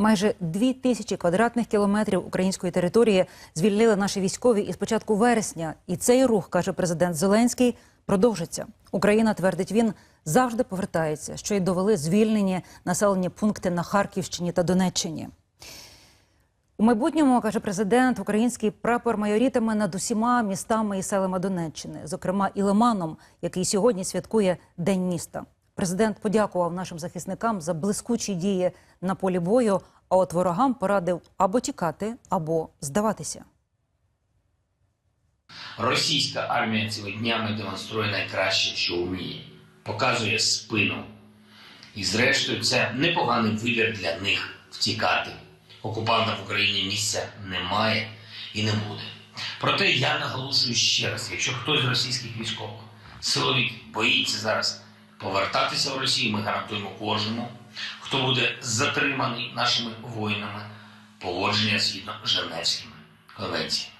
Майже дві тисячі квадратних кілометрів української території звільнили наші військові із початку вересня. І цей рух, каже президент Зеленський, продовжиться. Україна, твердить він, завжди повертається, що й довели звільнені населені пункти на Харківщині та Донеччині. У майбутньому, каже президент, український прапор майорітиме над усіма містами і селами Донеччини, зокрема і Лиманом, який сьогодні святкує День міста. Президент подякував нашим захисникам за блискучі дії на полі бою, а от ворогам порадив або тікати, або здаватися. Російська армія цими днями демонструє найкраще, що вміє, показує спину. І зрештою, це непоганий вибір для них втікати. Окупанта в Україні місця немає і не буде. Проте я наголошую ще раз: якщо хтось з російських військових силовик боїться зараз повертатися в Росію, ми гарантуємо кожному, хто буде затриманий нашими воїнами, поводження згідно Женевськими конвенціями.